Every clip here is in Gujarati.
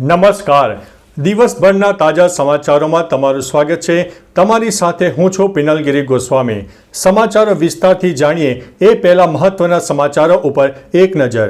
નમસ્કાર. દિવસભરના તાજા સમાચારોમાં તમારું સ્વાગત છે. તમારી સાથે હું છું પિનલગીરી ગોસ્વામી. સમાચારો વિસ્તારથી જાણીએ એ પહેલા મહત્વના સમાચારો ઉપર એક નજર.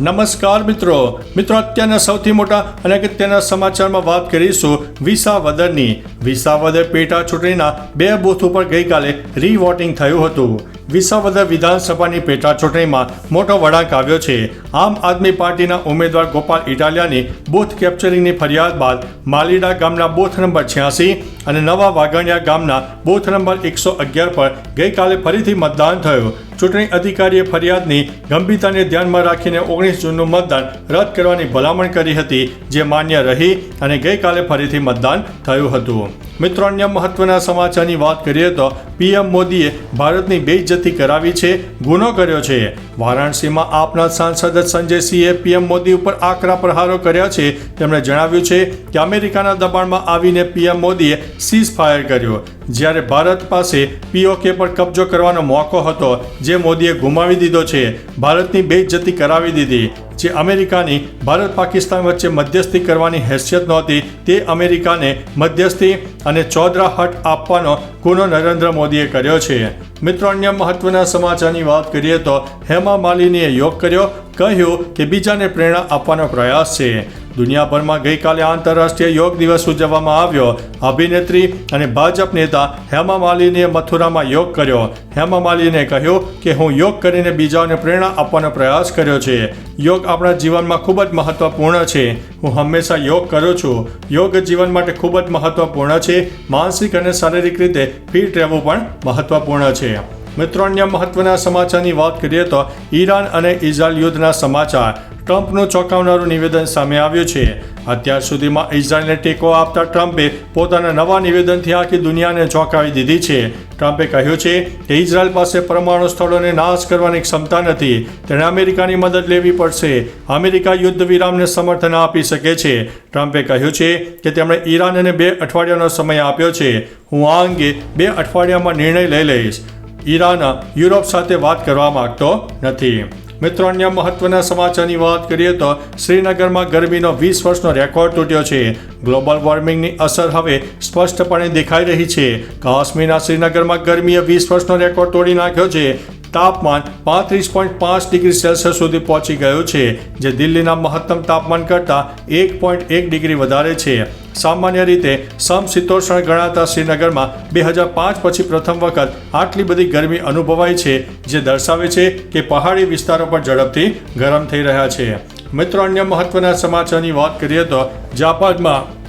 નમસ્કાર મિત્રો. મિત્રો, અત્યારના સૌથી મોટા અને અગત્યના સમાચારમાં વાત કરીશું વિસાવદરની. વિસાવદર પેટા ચૂંટણીના બે બૂથ ઉપર ગઈકાલે રીવોટિંગ થયું હતું. વિસાવદર વિધાનસભાની પેટા ચૂંટણીમાં મોટો વળાંક આવ્યો છે. આમ આદમી પાર્ટીના ઉમેદવાર ગોપાલ ઇટાલિયાની બૂથ કેપ્ચરિંગની ફરિયાદ બાદ માલીડા ગામના બૂથ નંબર છ્યાસી અને નવા વાઘણિયા ગામના બૂથ નંબર એકસો અગિયાર પર ગઈકાલે ફરીથી મતદાન થયું. ચૂંટણી અધિકારીએ ફરિયાદની ગંભીરતાને ધ્યાનમાં રાખીને ઓગણીસ જૂનનું મતદાન રદ કરવાની ભલામણ કરી હતી, જે માન્ય રહી અને ગઈકાલે ફરીથી મતદાન થયું હતું. મિત્રો, અન્ય મહત્વના સમાચારની વાત કરીએ તો પીએમ મોદીએ ભારતની બેઇજ્જતી કરાવી છે, ગુનો કર્યો છે. વારાણસીમાં આપના સાંસદ સંજય સિંહે પીએમ મોદી ઉપર આકરા પ્રહારો કર્યા છે. તેમણે જણાવ્યું છે કે અમેરિકાના દબાણમાં આવીને પીએમ મોદીએ સીઝ ફાયર કર્યો. જ્યારે ભારત પાસે પીઓકે પર કબજો કરવાનો મોકો હતો, જે મોદીએ ગુમાવી દીધો છે, ભારતની બેઇજ્જતી કરાવી દીધી. જે અમેરિકાની ભારત પાકિસ્તાન વચ્ચે મધ્યસ્થી કરવાની હેસિયત નહોતી, તે અમેરિકાને મધ્યસ્થી અને ચોદરા હટ આપવાનો ગુનો નરેન્દ્ર મોદીએ કર્યો છે. મિત્રો, અન્ય મહત્વના સમાચારની વાત કરીએ તો હેમા માલિનીએ યોગ કર્યો, કહ્યું કે બીજાને પ્રેરણા આપવાનો પ્રયાસ છે. દુનિયાભરમાં ગઈકાલે આંતરરાષ્ટ્રીય યોગ દિવસ ઉજવવામાં આવ્યો. અભિનેત્રી અને ભાજપ નેતા હેમા માલિનીએ મથુરામાં યોગ કર્યો. હેમા માલિનીએ કહ્યું કે, હું યોગ કરીને બીજાઓને પ્રેરણા આપવાનો પ્રયાસ કર્યો છે. યોગ આપણા જીવનમાં ખૂબ જ મહત્વપૂર્ણ છે. હું હંમેશા યોગ કરું છું. યોગ જીવન માટે ખૂબ જ મહત્વપૂર્ણ છે. માનસિક અને શારીરિક રીતે ફિટ રહેવું પણ મહત્વપૂર્ણ છે. મિત્રો, અન્ય મહત્વના સમાચારની વાત કરીએ તો ઈરાન અને ઇઝરાયલ યુદ્ધના સમાચાર. ટ્રમ્પનું ચોંકાવનારું નિવેદન સામે આવ્યું છે. અત્યાર સુધીમાં ઇઝરાયલને ટેકો આપતા ટ્રમ્પે પોતાના નવા નિવેદનથી આખી દુનિયાને ચોંકાવી દીધી છે. ટ્રમ્પે કહ્યું છે કે ઇઝરાયલ પાસે પરમાણુ સ્થળોને નાશ કરવાની ક્ષમતા નથી. તેણે અમેરિકાની મદદ લેવી પડશે. અમેરિકા યુદ્ધ વિરામને સમર્થન આપી શકે છે. ટ્રમ્પે કહ્યું છે કે તેમણે ઈરાનને બે અઠવાડિયાનો સમય આપ્યો છે. હું આ અંગે બે અઠવાડિયામાં નિર્ણય લઈ લઈશ. ઈરાન યુરોપ સાથે વાત કરવા માંગતો નથી. મિત્રો, અન્ય મહત્વના સમાચારની વાત કરીએ તો શ્રીનગરમાં ગરમીનો વીસ વર્ષનો રેકોર્ડ તૂટ્યો છે. ગ્લોબલ વોર્મિંગની અસર હવે સ્પષ્ટપણે દેખાઈ રહી છે. કાશ્મીરના શ્રીનગરમાં ગરમીએ વીસ વર્ષનો રેકોર્ડ તોડી નાખ્યો છે. તાપમાન પાંત્રીસ પોઈન્ટ પાંચ ડિગ્રી સેલ્સિયસ સુધી પહોંચી ગયું છે, જે દિલ્હીના મહત્તમ તાપમાન કરતાં એક પોઈન્ટ એક ડિગ્રી વધારે છે. સામાન્ય રીતે સમશીતોષ્ણ ગણાતા શ્રીનગરમાં બે હજાર પાંચ પછી પ્રથમ વખત આટલી બધી ગરમી અનુભવાય છે, જે દર્શાવે છે કે પહાડી વિસ્તારો પણ ઝડપથી ગરમ થઈ રહ્યા છે. મિત્રો, અન્ય મહત્વના સમાચારની વાત કરીએ તો જાપાનમાં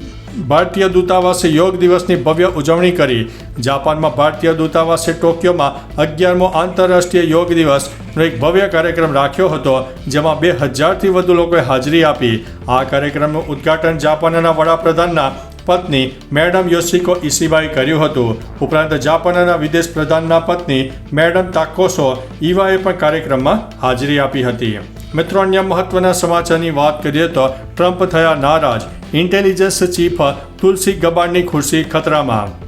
ભારતીય દૂતાવાસે યોગ દિવસની ભવ્ય ઉજવણી કરી. જાપાનમાં ભારતીય દૂતાવાસે ટોક્યોમાં અગિયારમો આંતરરાષ્ટ્રીય યોગ દિવસનો એક ભવ્ય કાર્યક્રમ રાખ્યો હતો, જેમાં બે હજારથી વધુ લોકોએ હાજરી આપી. આ કાર્યક્રમનું ઉદ્ઘાટન જાપાનના વડાપ્રધાનના પત્ની મેડમ યોશિકો ઇસીબાઈ કર્યું હતું. ઉપરાંત જાપાનના વિદેશ પ્રધાનના પત્ની મેડમ તાકોસો ઈવાએ પણ કાર્યક્રમમાં હાજરી આપી હતી. મિત્રો, અન્ય મહત્વના સમાચારની વાત કરીએ તો ટ્રમ્પ થયા નારાજ. ઇન્ટેલિજન્સ ચીફ તુલસી ગબાડની ખુરશી ખતરામાં.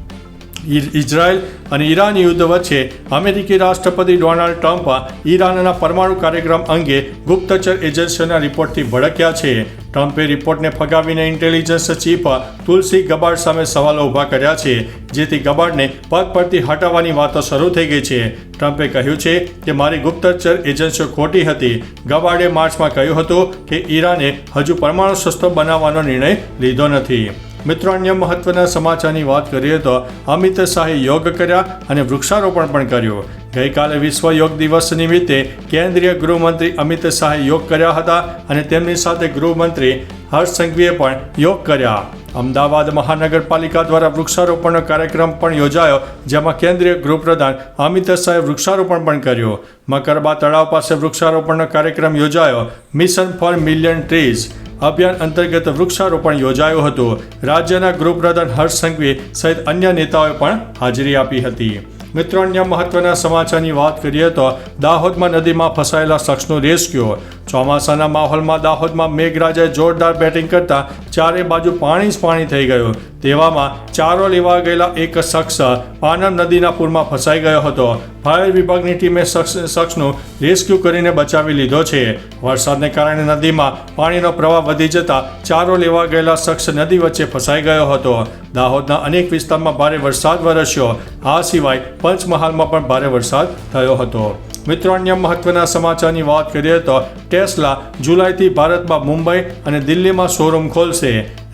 ઇઝરાયલ અને ઈરાન યુદ્ધ વચ્ચે અમેરિકી રાષ્ટ્રપતિ ડોનાલ્ડ ટ્રમ્પ ઈરાનના પરમાણુ કાર્યક્રમ અંગે ગુપ્તચર એજન્સીઓના રિપોર્ટથી ભડક્યા છે. ટ્રમ્પે રિપોર્ટને ફગાવીને ઇન્ટેલિજન્સ ચીફ તુલસી ગબાડ સામે સવાલો ઊભા કર્યા છે, જેથી ગબાડને પદ પરથી હટાવવાની વાતો શરૂ થઈ ગઈ છે. ટ્રમ્પે કહ્યું છે કે મારી ગુપ્તચર એજન્સીઓ ખોટી હતી. ગબાડે માર્ચમાં કહ્યું હતું કે ઈરાને હજુ પરમાણુ શસ્ત્રો બનાવવાનો નિર્ણય લીધો નથી. મિત્રો, અન્ય મહત્વના સમાચારની વાત કરીએ તો અમિત શાહે યોગ કર્યા અને વૃક્ષારોપણ પણ કર્યું. ગઈકાલે વિશ્વ યોગ દિવસ નિમિત્તે કેન્દ્રીય ગૃહમંત્રી અમિત શાહે યોગ કર્યા હતા અને તેમની સાથે ગૃહમંત્રી હર્ષ સંઘવીએ પણ યોગ કર્યા. અમદાવાદ મહાનગરપાલિકા દ્વારા વૃક્ષારોપણનો કાર્યક્રમ પણ યોજાયો, જેમાં કેન્દ્રીય ગૃહપ્રધાન અમિત શાહે વૃક્ષારોપણ પણ કર્યું. મકરબા તળાવ પાસે વૃક્ષારોપણનો કાર્યક્રમ યોજાયો. મિશન ફોર મિલિયન ટ્રીઝ અભિયાન અંતર્ગત વૃક્ષારોપણ યોજાયું હતું. રાજ્યના ગૃહપ્રધાન હર્ષ સંઘવી સહિત અન્ય નેતાઓએ પણ હાજરી આપી હતી. મિત્રો, અન્ય મહત્વના સમાચારની વાત કરીએ તો દાહોદમાં નદીમાં ફસાયેલા શખ્સનું રેસ્ક્યુ ચોમાસાના માહોલમાં દાહોદમાં મેઘરાજાએ જોરદાર બેટિંગ કરતા ચારે બાજુ પાણી જ પાણી થઈ ગયું. તેવામાં ચારો લેવા ગયેલા એક શખ્સ પાનમ નદીના પૂરમાં ફસાઈ ગયો હતો. ફાયર વિભાગની ટીમે શખ્સ, શખ્સનું રેસ્ક્યુ કરીને બચાવી લીધો છે. વરસાદને કારણે નદીમાં પાણીનો પ્રવાહ વધી જતા ચારો લેવા ગયેલા શખ્સ નદી વચ્ચે ફસાઈ ગયો હતો. દાહોદના અનેક વિસ્તારમાં ભારે વરસાદ વરસ્યો. આ સિવાય પંચમહાલમાં પણ ભારે વરસાદ થયો હતો. મિત્રો, અન્ય મહત્વના સમાચારની વાત કરીએ તો ટેસ્લા જુલાઈથી ભારતમાં મુંબઈ અને દિલ્હીમાં શોરૂમ ખોલશે.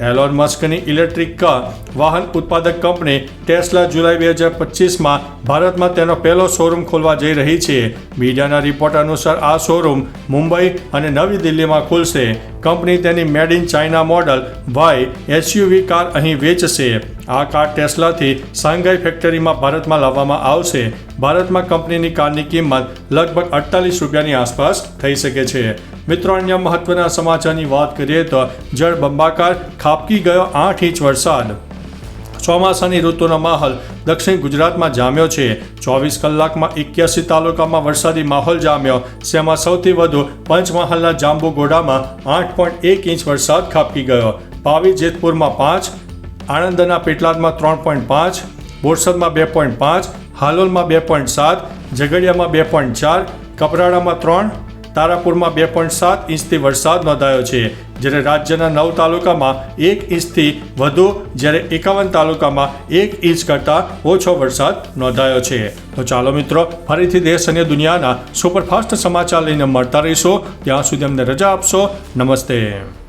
એલોન મસ્કની ઇલેક્ટ્રિક કાર વાહન ઉત્પાદક કંપની ટેસ્લા જુલાઈ બે હજાર પચીસમાં ભારતમાં તેનો પહેલો શોરૂમ ખોલવા જઈ રહી છે. મીડિયાના રિપોર્ટ અનુસાર આ શોરૂમ મુંબઈ અને નવી દિલ્હીમાં ખુલશે. કંપની તેની made in China model Y SUV car અહીં વેચશે. આ કાર ટેસ્લાથી શાંઘાઈ ફેક્ટરીમાં ભારતમાં લાવવામાં આવશે. ભારતમાં કંપનીની કારની કિંમત લગભગ અડતાલીસ રૂપિયાની આસપાસ થઈ શકે છે. મિત્રો, અન્ય મહત્વના સમાચારની વાત કરીએ તો જળ બંબાકાર ખાબકી ગયો આઠ ઇંચ વરસાદ. ચોમાસાની ઋતુનો માહોલ દક્ષિણ ગુજરાતમાં જામ્યો છે. ચોવીસ કલાકમાં એક્યાસી તાલુકામાં વરસાદી માહોલ જામ્યો. જેમાં સૌથી વધુ પંચમહાલના જાંબુગોડામાં આઠ પોઈન્ટ એક ઇંચ વરસાદ ખાબકી ગયો. પાવી જેતપુરમાં પાંચ આણંદના પેટલાદમાં ત્રણ પોઈન્ટ પાંચ, બોરસદમાં બે પોઈન્ટ પાંચ, હાલોલમાં બે પોઈન્ટ સાત, ઝઘડિયામાં બે પોઈન્ટ ચાર, કપરાડામાં ત્રણ, તારાપુરમાં બે પોઈન્ટ સાત ઇંચથી વરસાદ નોંધાયો છે. જ્યારે રાજ્યના નવ તાલુકામાં એક ઇંચથી વધુ, જ્યારે એકાવન તાલુકામાં એક ઇંચ કરતાં ઓછો વરસાદ નોંધાયો છે. તો ચાલો મિત્રો, ફરીથી દેશ અને દુનિયાના સુપરફાસ્ટ સમાચાર લઈને મળતા રહીશું. ત્યાં સુધી અમને રજા આપશો. નમસ્તે.